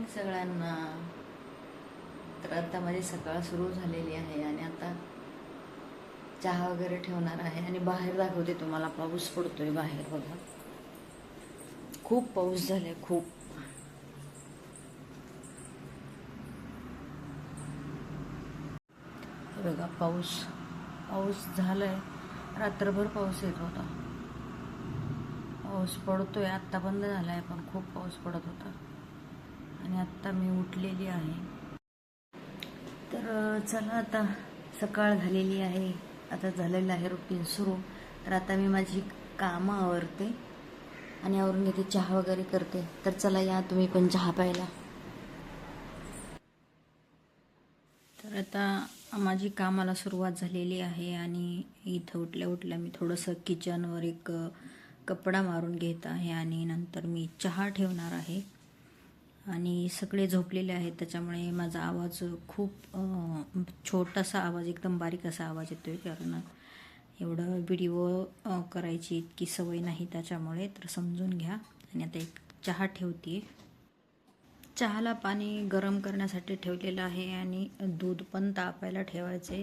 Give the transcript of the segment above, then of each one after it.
Morning सगळ्यांना तर आता माझी सकाळ सुरू झालेली आहे आणि आता चहा वगैरे ठेवणार आहे आणि बाहेर दाखवते तुम्हाला पाऊस पडतोय बाहेर बघा. खूप पाऊस झालाय खूप. बघा पाऊस पाऊस झालाय. रात्रभर पाऊस येत होता. पाऊस पडतोय आत्ता बंद झालाय पण खूप पाऊस पडत होता. आणि आत्ता मी उठलेली आहे. तर चला आता सकाळ झालेली आहे. आता झालेलं आहे रुटीन सुरू. तर आता मी माझी कामं आवरते आणि आवरून घेते चहा वगैरे करते. तर चला या तुम्ही पण चहा प्यायला. तर आता माझी कामाला सुरुवात झालेली आहे आणि इथं उठल्या उठल्या मी थोडंसं किचनवर एक कपडा मारून घेत आहे आणि नंतर मी चहा ठेवणार आहे. आणि सगळे झोपलेले आहेत त्याच्यामुळे माझा आवाज खूप छोटासा आवाज एकदम बारीक असा आवाज येतो आहे कारण एवढं व्हिडिओ करायची इतकी सवय नाही त्याच्यामुळे तर समजून घ्या. आणि आता एक चहा ठेवते चहाला पाणी गरम करण्यासाठी ठेवलेलं आहे आणि दूध पण तापायला ठेवायचे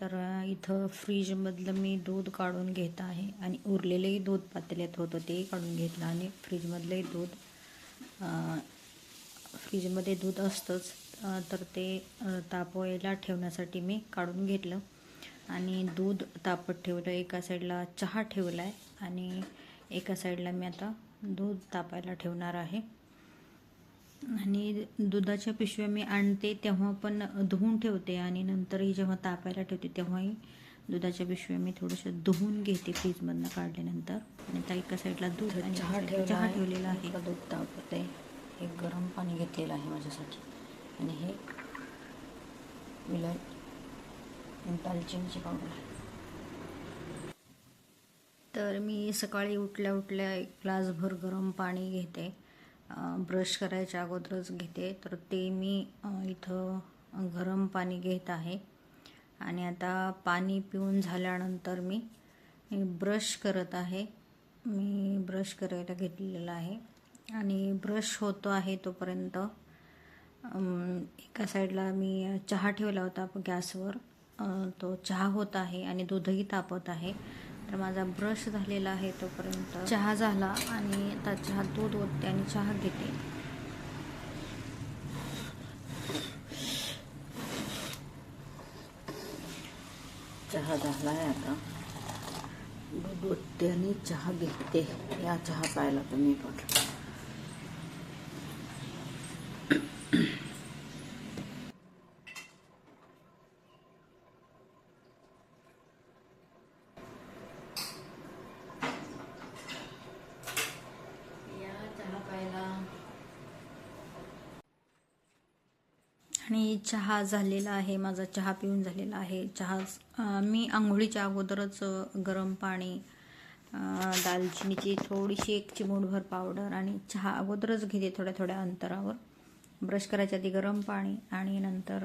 तर इथं फ्रीजमधलं मी दूध काढून घेत आहे आणि उरलेलंही दूध पातेल्यात होतं तेही काढून घेतलं आणि फ्रीजमधलंही दूध फ्रीजमध्ये दूध असतंच तर ते तापवायला ठेवण्यासाठी मी काढून घेतलं. आणि दूध तापत ठेवलं एका साईडला चहा ठेवला आहे आणि एका साईडला मी आता दूध तापायला ठेवणार आहे. आणि दुधाच्या पिशव्या मी आणते तेव्हा पण धुवून ठेवते आणि नंतरही जेव्हा तापायला ठेवते तेव्हाही दुधाच्या पिशव्या मी थोडंसं धुवून घेते फ्रीजमधनं काढल्यानंतर. आणि त्या एका साईडला दूध चहा साईडला चहा. ठेवलेला आहे. दूध तापत. हे गरम पाणी घेतलेलं आहे माझ्यासाठी. आणि हे विलाय दालचिनीची पावडर आहे. तर मी सकाळी उठल्या उठल्या एक ग्लासभर गरम पाणी घेते. ब्रश करायच्या अगोदरच घेते. तर ते मी इथं गरम पाणी घेत आहे. आणि आता पाणी पिऊन झाल्यानंतर मी मी ब्रश करत आहे. मी ब्रश करायला घेतलेला आहे. आणि ब्रश होतो आहे तोपर्यंत. एका साईडला मी चहा ठेवला होता गॅसवर. तो चहा होत आहे आणि दूधही तापत आहे. तर माझा ब्रश झालेला आहे तोपर्यंत. चहा झाला आणि आता चहा दूध ओतते आणि चहा घेते. चहा झाला आहे आता. दूध ओतते आणि चहा घेते. या चहा प्यायला तुम्ही पण या चहा प्यायला आणि चहा झालेला आहे माझा चहा पिऊन झालेला आहे. चहा मी आंघोळीच्या अगोदरच गरम पाणी दालचिनीची थोडीशी एक चिमूटभर पावडर आणि चहा अगोदरच घेते थोड्या थोड्या अंतरावर. ब्रश करायच्या आधी गरम पाणी आणि नंतर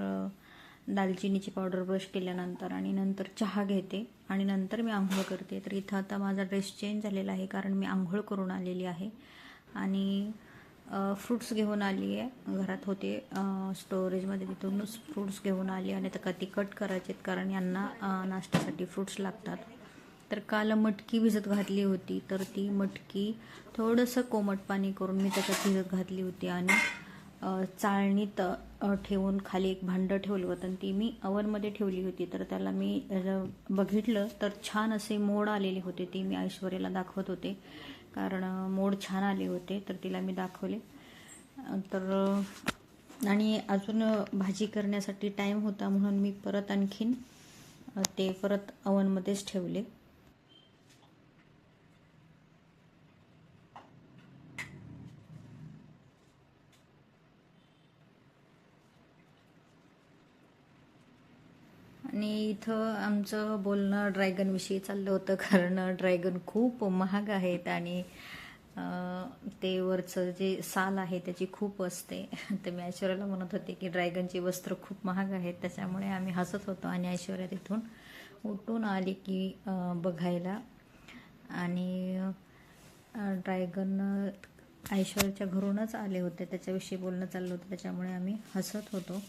दालचिनीची पावडर ब्रश केल्यानंतर आणि नंतर चहा घेते आणि नंतर मी आंघोळ करते. तर इथं आता माझा ड्रेस चेंज झालेला आहे कारण मी आंघोळ करून आलेली आहे आणि फ्रूट्स घेऊन आली आहे. घरात होते स्टोरेजमध्ये तिथूनच फ्रूट्स घेऊन आली आणि आता कधी कट करायचे आहेत कारण यांना नाश्त्यासाठी फ्रूट्स लागतात. तर काल मटकी भिजत घातली होती. तर ती मटकी थोडंसं कोमट पाणी करून मी त्याच्यात भिजत घातली होती आणि चाळणीत ठेवून खाली एक भांडं ठेवलं होतं. आणि ती मी अवनमध्ये ठेवली होती. तर त्याला मी बघितलं तर छान असे मोड आलेले होते. ते मी ऐश्वर्याला दाखवत होते. कारण मोड छान आले होते. तर तिला मी दाखवले. तर आणि अजून भाजी करण्यासाठी टाईम होता म्हणून मी परत आणखीन ते परत अवनमध्येच ठेवले. आणि इथं आमचं बोलणं ड्रॅगनविषयी चाललं होतं कारण ड्रॅगन खूप महाग आहेत आणि ते वरचं जे साल आहे त्याची खूप असते. तर मी ऐश्वर्याला म्हणत होते की ड्रॅगनचे वस्त्र खूप महाग आहेत त्याच्यामुळे आम्ही हसत होतो आणि ऐश्वर्या तिथून उठून आली की बघायला. आणि ड्रॅगन ऐश्वर्याच्या घरूनच आले होते त्याच्याविषयी बोलणं चाललं होतं त्याच्यामुळे आम्ही हसत होतो.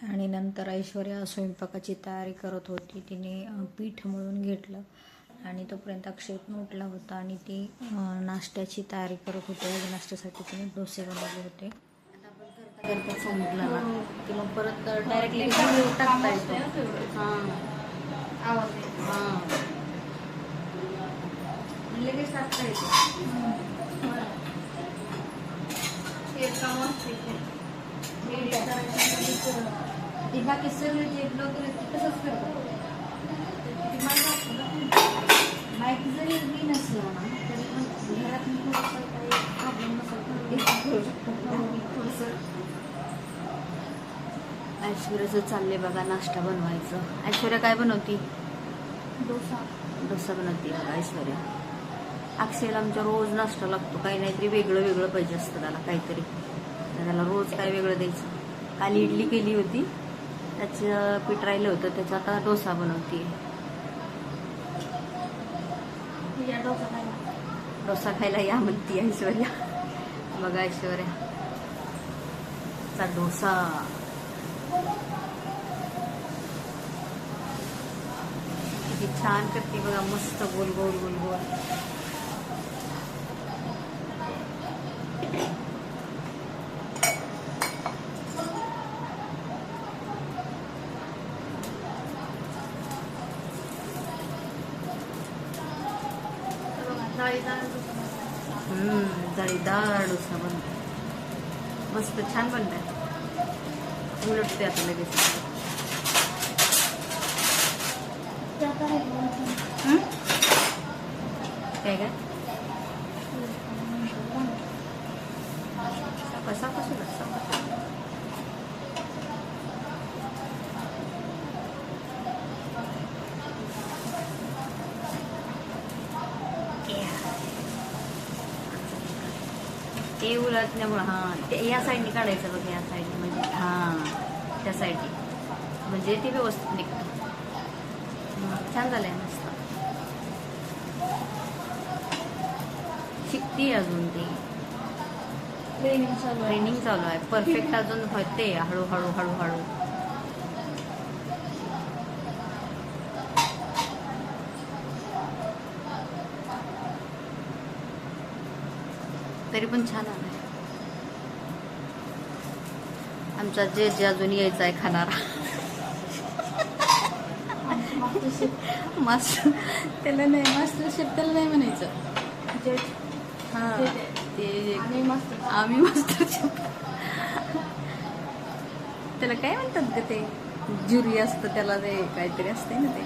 आणि नंतर ऐश्वर्या स्वयंपाकाची तयारी करत होती. तिने पीठ मळून घेतलं आणि तोपर्यंत अक्षय पण उठला होता आणि ती नाश्त्याची तयारी करत होती. आज नाश्त्यासाठी तिने डोसे बनवले होते. करतात सांगितलं ना की मग परत डायरेक्टली टाकता येतो. हां. हां. लगेच टाकता येतो. ते बाकी सगळे जे ब्लॉगर आहेत ते तसंच करतात माईक जरी मी नसला ना तरी पण घरात मी थोडंसं काही प्रॉब्लेम नसेल ऐश्वर्याचं चाललंय बघा नाश्ता बनवायचं. ऐश्वर्या काय बनवती? डोसा. डोसा बनवते बघा ऐश्वर्या. अक्षयला आमच्या रोज नाश्ता लागतो. काही नाहीतरी वेगळं वेगळं पाहिजे असतं त्याला काहीतरी. तर त्याला रोज काय वेगळं द्यायचं. काल इडली केली होती. त्याचं पीठ राहिलं होतं. त्याचा आता डोसा बनवते. या डोसा खायला या म्हणती ऐश्वर्या. बघा ऐश्वर्या. चा डोसा. किती छान करते बघा. मस्त गोल गोल गोल गोल हम्म, जाळीदार डोसा बनतो. मस्त छान बनलाय उलटते आता लगेच? काय काय कसा कसं ते उलटल्यामुळं हां. ते या साईडने काढायचं बघ या साईडने. म्हणजे हां त्या साईडने. म्हणजे ते व्यवस्थित निघतं. छान झालंय मस्त शिकते अजून ती. आहे. ट्रेनिंग चालू आहे. परफेक्ट अजून होते. हळूहळू हळूहळू. तरी पण छान आलाय. आमचा जे जे अजून यायचा आहे खाणारा. मास्टर त्याला नाही मास्टर शेफ त्याला नाही म्हणायचं. हा ते आम्ही मास्टर शेफ. त्याला काय म्हणतात ग ते? ज्युरी असतं त्याला ते काहीतरी असते ना ते.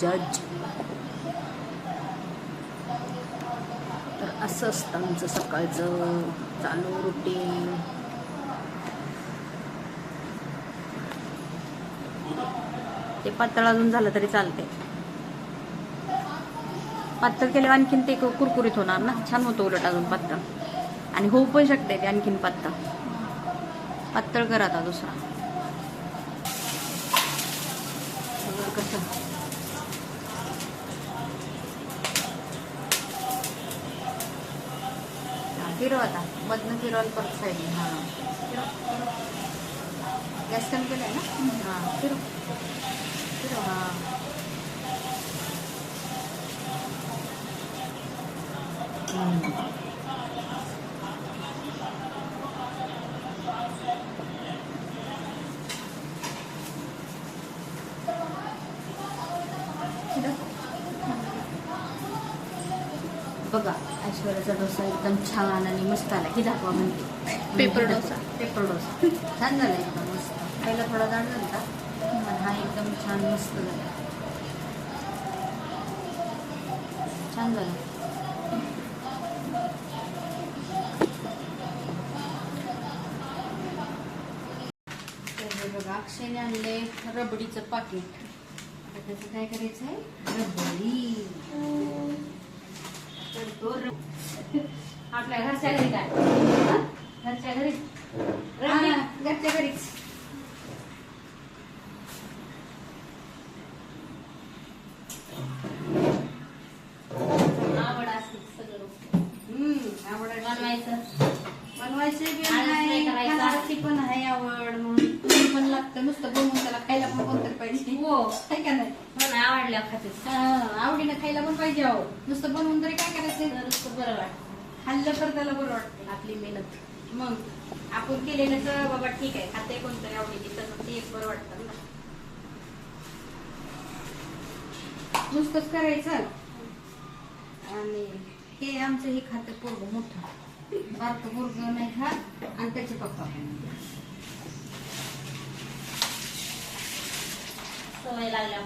जज. असं असतं आमचं सकाळचं चालू रुटीन ते पातळ अजून झालं तरी चालते पातळ केल्यावर आणखीन ते कुरकुरीत होणार ना? छान होतं उलट अजून पातळ. आणि होऊ पण शकते ते आणखीन पातळ. पातळ कर आता दुसरा. कसं. हा, फिरव आता मधनं फिरवाल परत साईडने हा गॅस कमी केलाय ना हा फिरव फिरव हा हम्म. बघा ऐश्वर्याचा डोसा एकदम छान आणि मस्त आला. की दाखवा म्हणते. पेपर डोसा. पेपर डोसा. छान झाला एकदम मस्त. पहिला थोडा जाड झाला पण हा एकदम छान मस्त झाला. छान झाला. तर बघा अक्षयने आणले रबडीचं पाकिट. आता त्याचं काय करायचं आहे रबडी. तर तो आपल्या घरच्या घरी काय? घरच्या घरी? हा, घरच्या घरीच आवड असते सगळं हम्म, आवड आहे. बनवायचं बनवायची बी आळस नाही नाही करायचा. खाण्याची पण आहे आवड म्हणून तुम्ही पण लागतं नुसतं बनवून त्याला खायला पण हो आहे का नाही आवडल्या खाते हा, आवडीनं खायला पण पाहिजे आहो नुसतं बनवून तरी काय करायचं? तर बरं वाटतं. खाल्लं तर त्याला बरं वाटतं. आपली मेहनत. मग? आपण केलेलं तर बाबा ठीक आहे. खाते कोणतरी आवडीची तर ते एक बरं वाटतं ना. नुसतंच करायचं? आणि हे आमचं हे खातं पोरग मोठं. बारकं पोरग नाही खात आणि त्याचे पप्पा. सवय लागल्या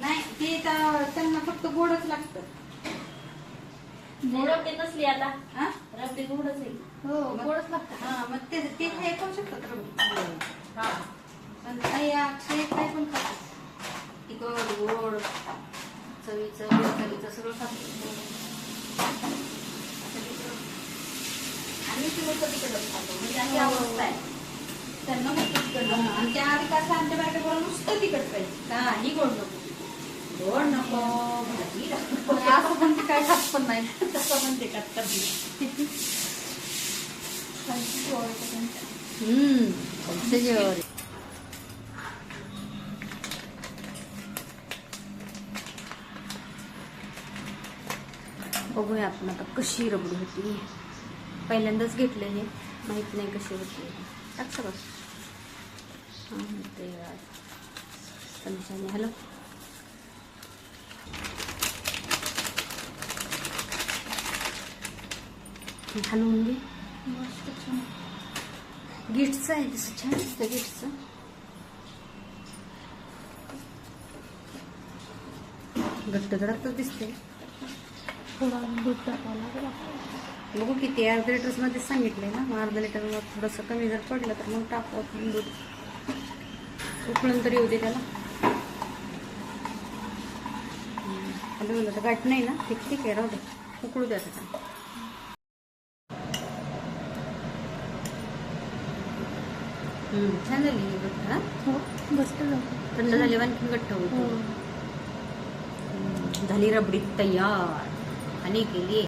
नाही ते तर त्यांना फक्त गोडच लागतं. रबडी नसली आता? हा? रबडी गोडच आहे. हो गोडच लागतं. हा मग ते ते हे खाऊ शकतात रबडी. हा. पण काही अक्षय काय पण खातात. तिखट गोड चवीचं चवीचं सगळं खातो आणि तुम्ही कधी कडक खातो. म्हणजे अशी अवस्था आहे. त्यांना फक्त तिखट हा, आणि त्या कसं आमच्या बायका नुसतं तिखट पाहिजे. काही गोड नको. गोड नको. भाजी. असं पण ते काय खात पण नाही. तसं पण ते करतात हम्म. त्याच्यावर बघूया आपण आता कशी रबडी होती. पहिल्यांदाच घेतले हे. माहीत नाही कशी होती. टाकतं बस हां पंचाने हॅलो हलवून घे गिफ्टचं आहे तसं छान दिसतं गिफ्टचं घट्ट धडकच दिसते बघू. किती अर्धा लिटर्समध्ये सांगितलंय ना. मग अर्धा लिटर मग थोडंसं कमी जर पडलं तर मग टाकू दूध. उकळून तरी येऊ दे त्याला. हलवलं तर गाठ नाही ना? ठीक ठीक आहे राहू दे. उकळू द्या त्याला. हम्म, छान झाली ही घट्ट हा? थंड झाली आणखी घट्ट होती झाली रबडी तयार. आणि केली.